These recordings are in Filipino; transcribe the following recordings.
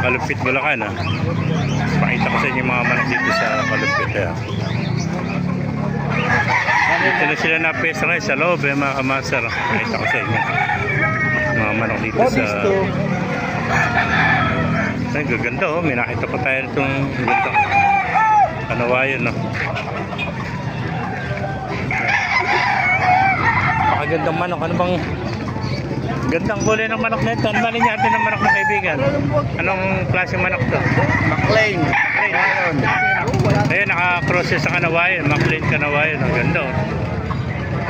Kalumpit Bulacan ah. Pakita ko sa inyo mga manok dito sa Kalumpit ah. Dito na sila na pesa ngayon sa loob eh mga kamaster. Pakita ko sa inyo. Mga manok dito sa... Ay, gaganda oh. May nakita pa tayo itong ganda. Kanawayan no. Pakagandang manok. Ano bang Gandang kulay ng manok na ito. Ano ba niya ng manok na kaibigan? Anong klase manok to? McLean. McLean. Ayun, naka-cross sa kanawayan. McLean kanawayan. Ang ganda oh.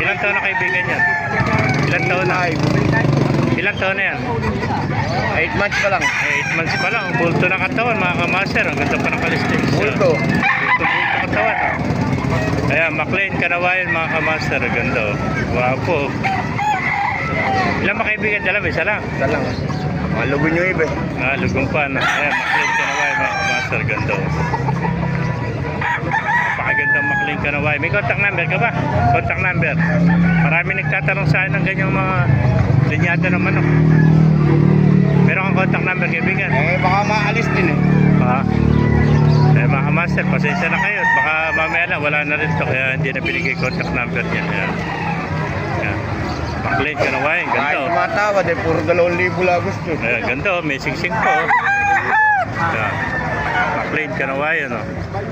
Ilang taon na kaibigan yan? Ilang taon na? Ilang taon na yan? 8 months pa lang. 8 months pa lang. Bulto na katawan mga kamaster. Ang ganda pa ng kalisting. Bulto. Bulto, bulto katawan. Oh. Ayan, McLean kanawayan mga kamaster. Ang ganda oh. Wapo. Ilang mga kaibigan dala? Isa lang. Ito lang. Malugon yung iba. Ah, lugong pa na. Ayan, McLean Kanaway mga kamaster. Ganda oh. Napakagandang McLean Kanaway. May contact number ka ba? Contact number. Marami nagtatanong sa akin ng ganyang mga linyada ng manok. Meron kang contact number kaibigan? Eh, baka maalis din eh. Ah. Eh mga kamaster, pasensya na kayo. Baka mamaya na, wala na rin to. Kaya hindi na binigay contact number niya. Ayan. Ayan. McLean Kanaway. Ganda Kahit oh. tumatawad eh, puro 2,000 lang gusto. Ayan, ganda oh, may singsing po. oh. Ayan. McLean Kanawayan oh. Ganda.